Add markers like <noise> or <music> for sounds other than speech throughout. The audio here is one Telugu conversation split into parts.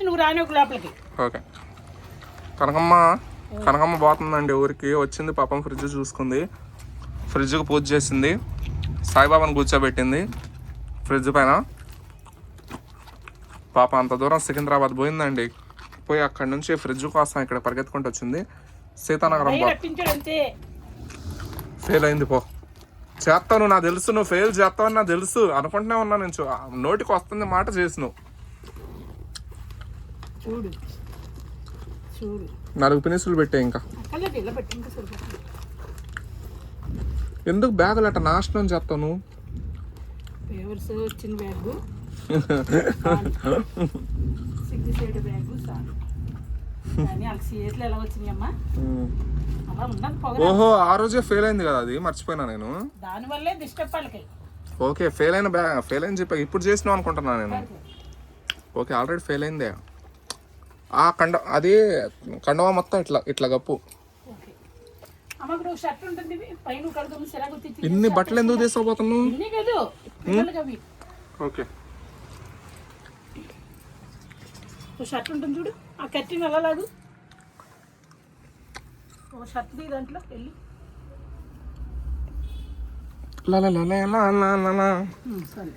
చెప్తే నువ్వు రాని ఒక లోపలికి. ఓకే. కనకమ్మ కనకమ్మ పోతుందండి ఊరికి. వచ్చింది పాపం ఫ్రిడ్జ్ చూసుకుంది. ఫ్రిడ్జ్కి పూజ చేసింది. సాయిబాబాను కూర్చోబెట్టింది ఫ్రిడ్జ్ పైన. పాప అంత దూరం సికింద్రాబాద్ పోయిందండి. పోయి అక్కడి నుంచి ఫ్రిడ్జ్ కోసం ఇక్కడ పరిగెత్తుకుంటూ వచ్చింది. సీతానగరం ఫెయిల్ అయింది పో. చేస్తాను నాకు తెలుసు నువ్వు ఫెయిల్ చేస్తావని నాకు తెలుసు. అనుకుంటూనే ఉన్నా నేను నోటికి వస్తుంది మాట చేసి నువ్వు. చూడు. చూడు. నాలుగు పినిసులు పెట్టే ఇంకా. ఎందుకు బ్యాగులు అట్ట నాశనం చేస్తావు నువ్వు? వచ్చిన బ్యాగ్. <laughs> సిగ్గు సైడ్ బ్యాగ్ పొగ ఓహో ఆ రోజే ఫెయిల్ అయింది కదా అది? మర్చిపోయినా నేను. దానివల్లే డిస్టర్బ్ వాళ్ళకి. ఓకే ఫెయిల్ అయిన బ్యా ఫెయిల్ అని చెప్పా ఇప్పుడు చేసినావు అనుకుంటున్నా నేను. ఓకే. ఆల్రెడీ ఫెయిల్ అయిందే. ఆ కండ అది కండవా మొత్తం ఇట్లా ఇట్లా కప్పు ఇన్ని బట్టలు ఎందుకు తీసుకోబోతున్నావు ఓకే. షర్ట్ ఉంటుంది చూడు ఆ కట్టిన ఎలా లాగు? ఓ షర్ట్ ది దాంట్లో వెళ్ళి. సరే.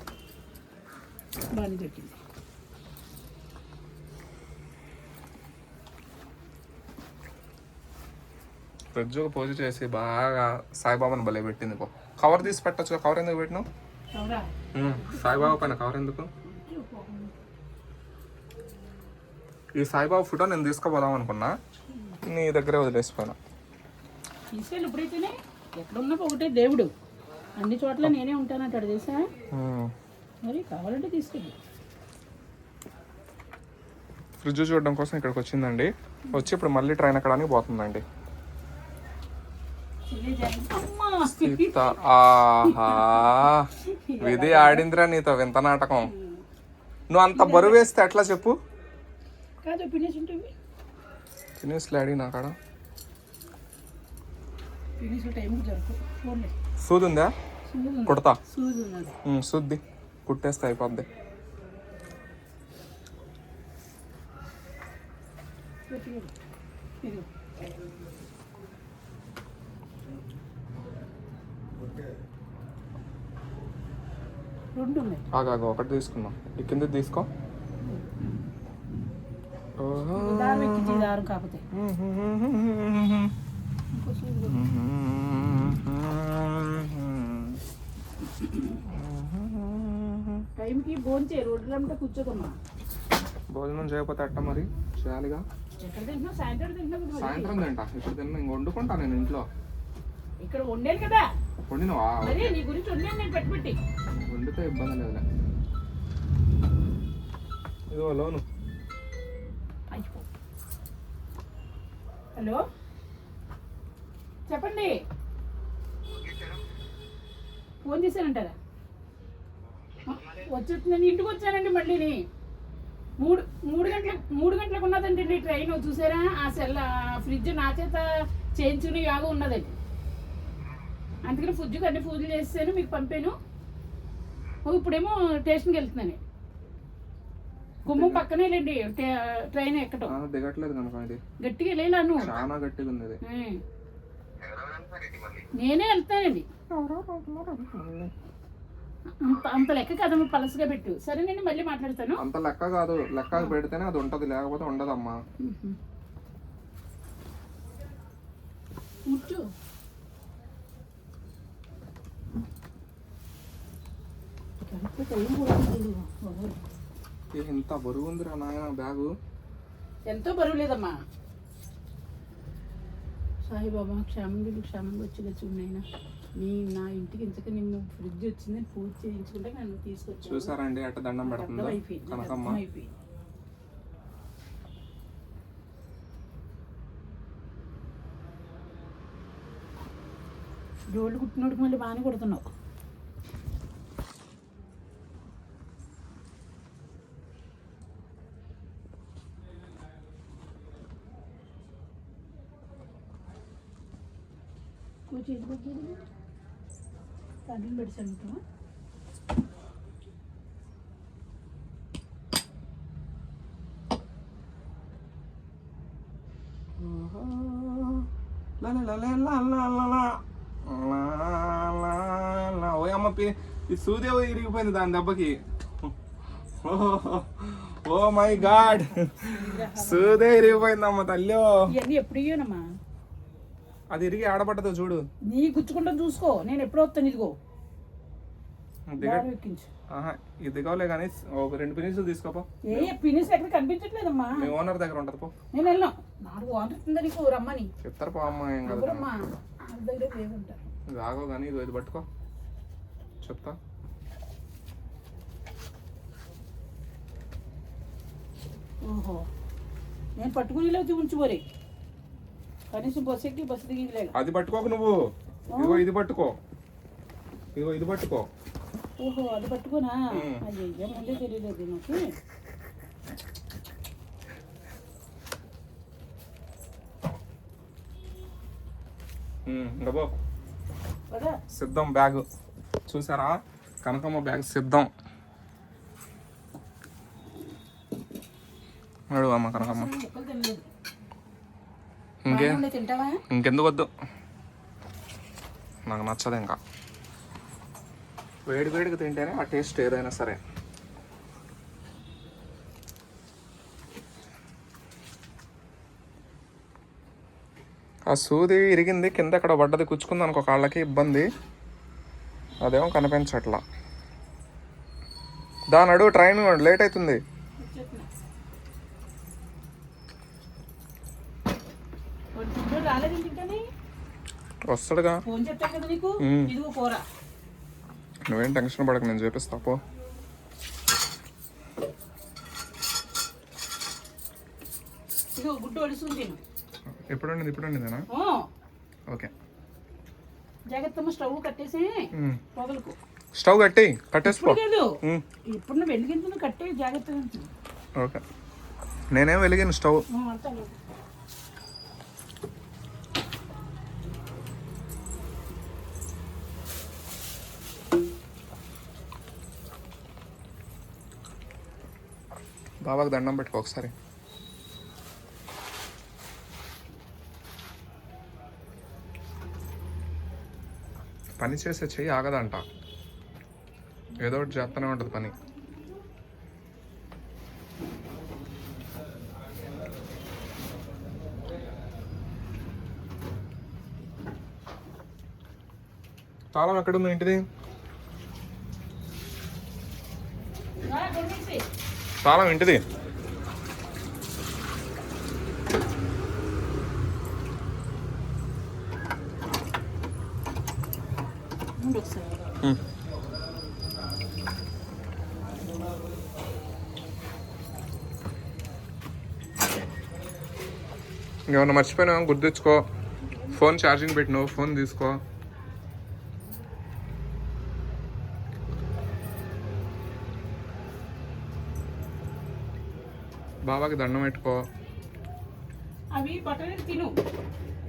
ఫ్రిడ్జ్ పూజ చేసి బాగా సాయిబాబాని భలే పెట్టింది కవర్ తీసి పెట్టచ్చు కవర్ ఎందుకు పెట్టినావు? సాయిబాబా పైన కవర్ ఎందుకు? ఈ సాయిబాబా ఫోటో నేను తీసుకుపోదాం అనుకున్నా నీ దగ్గరే వదిలేసిపోయినా. తీసుకెళ్ళి ఇప్పుడైతేనే ఎక్కడున్నా ఒకటే దేవుడు. అన్ని చోట్ల నేనే ఉంటానంటాడు తెలుసా. మరి కావాలంటే తీసుకెళ్ళి. ఫ్రిడ్జ్ చూడడం కోసం ఇక్కడికి వచ్చిందండి. వచ్చి ఇప్పుడు మళ్ళీ ట్రైన్ ఎక్కడానికి పోతుందండి. ఆహా. విధి ఆడిందిరా నీతో వింత నాటకం. నువ్వు అంత బరువు వేస్తే ఎట్లా చెప్పు? తినేసి అడిగినా సూది ఉందా కుడతా. సూద్ది. కుట్టేస్తా అయిపోద్ది. రెండు ఉన్నాయి ఆగాగా ఒకటి తీసుకున్నాం ఈ కింద తీసుకో. దారం కాకపోతే. టైంకి భోంచే రోడ్లు అంటే కూర్చోకమ్మా. భోజనం చేయకపోతే అట్ట మరి? చేయాలిగా. సాయంత్రం తింటా. ఇప్పుడు తిన్నా? ఇంక వండుకుంటా నేను ఇంట్లో. ఇక్కడ వండాను కదా. వండినవా నీ గురించి వండాను నేను పెట్టి పెట్టి వండితే ఇబ్బంది లేదులే. ఇదిగో లోను. హలో? చెప్పండి. ఫోన్ చేశానంటారా? వచ్చేస్తుందండి ఇంటికి వచ్చానండి మళ్ళీని మూడు మూడు గంటలకు మూడు గంటలకు ఉన్నదండి ట్రైన్ చూసారా? ఆ సెల్ ఆ ఫ్రిడ్జ్ నా చేత చేయించుకునే యోగం ఉన్నదండి. అందుకని ఫ్రిడ్జ్కి అన్ని పూజలు చేసాను మీకు పంపాను. ఇప్పుడేమో స్టేషన్కి వెళ్తున్నాను. గుమ్మం పక్కనే లేండి ట్రైన్ ఎక్కటం. దిగట్లేదు గట్టిగా వెళ్ళేలా నువ్వు. చాలా గట్టిగా ఉంది. నేనే వెళ్తానండి. అంత లెక్క కదమ్మ పలసగా పెట్టు. సరేనండి మళ్ళీ మాట్లాడతాను. అంత లెక్క కాదు. లెక్క పెడితేనే అది ఉంటది లేకపోతే ఉండదమ్మా. కూర్చో. ఎంత బరువు ఉందిరా నాయన బ్యాగు? ఎంతో బరువు లేదమ్మా. సాయిబాబా క్షేమంగా క్షేమంగా వచ్చి చూడైనా నీ నా ఇంటికి ఇంతకు నిన్ను ఫ్రిడ్జ్ వచ్చిందని పూజ చేయించుకుంటే నన్ను తీసుకొచ్చాను చూసారండి అట్ట దండం పెడుతుందో? కనకమ్మ. డోళ్ళు కుట్టినోడికి మళ్ళీ బాగానే కొడుతున్నావు. నువ్వు చేసి పెట్టేది తగ్గిన పెట్టి చదువుతావా ఓ అమ్మ ఈ సూదేవ ఇరిగిపోయింది దాని దెబ్బకి ఓ మై గాడ్ సూదే ఇరిగిపోయిందమ్మ తల్లి ఎప్పుడు ఇయ్యనమ్మా అది ఇరిగి ఆడబడ్డదో చూడు. నీ గుచ్చుకుంటా చూసుకో. నేను ఎప్పుడు వస్తాను ఇదిగో. దిగ. దారం ఎక్కించు ఆహా, ఇది దిగవలే కానీ ఒక రెండు పినిసులు తీసుకోపో. ఏ పినిస్ ఎక్కడ కనిపించట్లేదమ్మా. మీ ఓనర్ దగ్గర ఉంటది పో. నేను వెళ్ళాం నాకు వాంటుందా నీకు రమ్మని? చెప్తారు పో అమ్మ ఏం కాదు. ఇది ఆగో కానీ ఇది ఇది పట్టుకో. చెప్తా. ఓహో. నేను పట్టుకుని లేకపోతే ఉంచు మరి. కనీసం బస్సు ఎక్కి బస్సు దిగి అది పట్టుకోకు నువ్వు. ఇదిగో ఇది పట్టుకో. ఇదిగో ఇది పట్టుకో. ఓహో అది పట్టుకోనా. అయ్యో ముందే తెలియలేదు నాకు. సిద్ధం బ్యాగ్. చూసారా? కనకమ్మ బ్యాగ్ సిద్ధం. అమ్మ కనకమ్మ. ఇంకే? ఇంకెందుకు వద్దు నాకు నచ్చదు ఇంకా. వేడి వేడిగా తింటేనే ఆ టేస్ట్ ఏదైనా సరే. ఆ సూది ఇరిగింది కింద ఎక్కడ పడ్డది కుచ్చుకుంది అనుకో కాళ్ళకి ఇబ్బంది. అదేమో కనిపించట్లా. దాని అడుగు ట్రైన్ లేట్ అవుతుంది. వస్తాడుగా. ఫోన్ చెప్తా కదా నీకు? ఉమ్. ఇదిగో కూర నువ్వేం టెన్షన్ పడక నేను చేపిస్తా పో. ఇదిగో గుడ్డు ఒడుసుకుని తిను. ఎప్పుడు వండింది ఇప్పుడు వండిందేనా ఓకే. జాగ్రత్తమ్మ స్టవ్ కట్టేసి. పొగలకు. స్టవ్ కట్టి కట్టేసిపో ఇప్పుడు నువ్వు వెలిగించుకుని కట్టే జాగ్రత్తగా. ఓకే. నేనేం వెలిగాను స్టవ్. బాబాకి దండం పెట్టుకో ఒకసారి. పని చేసే చెయ్యి ఆగదంట. ఏదో ఒకటి చేస్తూనే ఉంటుంది పని. తాళం ఎక్కడుంది ఇంటిది? ఏంటిది కొట్టేసి. తాళం ఇంటిది. ఏమన్నా మర్చిపోయినా గుర్తించుకో ఫోన్ ఛార్జింగ్ పెట్టిను ఫోన్ తీసుకో. బాబాకి దండం పెట్టుకో. అవి బఠానీలు తిను.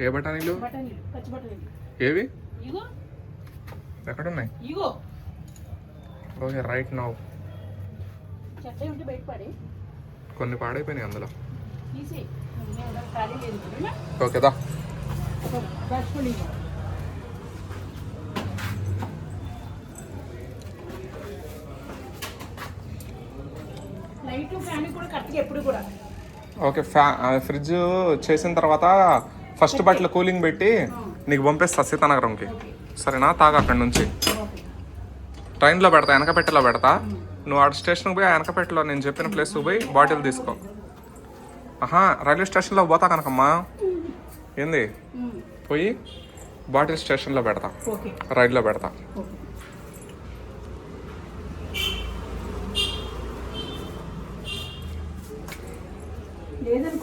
ఏ బఠానీలు? ఏవి? ఇగో. ఎక్కడున్నాయి? ఇగో. Okay right now. కొన్ని పాడైపోయినాయి అందులో. తీసి ఖాళీ లేదు ఇప్పుడు. ఓకే దా ఒక దాచుకోండి ఇగో. లైట్ ఫ్యాన్ కూడా కరెక్ట్గా ఎప్పుడు కూడా. ఓకే ఫ్యా ఫ్రిడ్జ్ చేసిన తర్వాత ఫస్ట్ బట్టలు కూలింగ్ పెట్టి నీకు పంపిస్తా సీతానగరంకి సరేనా? తాగా అక్కడి నుంచి. ట్రైన్లో పెడతా వెనక పెట్టెలో పెడతా. నువ్వు ఆడ స్టేషన్కి పోయి ఆ వెనక పెట్టెలో నేను చెప్పిన ప్లేస్కి పోయి బాటిల్ తీసుకో. ఆహా రైల్వే స్టేషన్లో పోతా కనకమ్మా. ఏంది? పోయి బాటిల్ స్టేషన్లో పెడతా. రైల్లో పెడతా.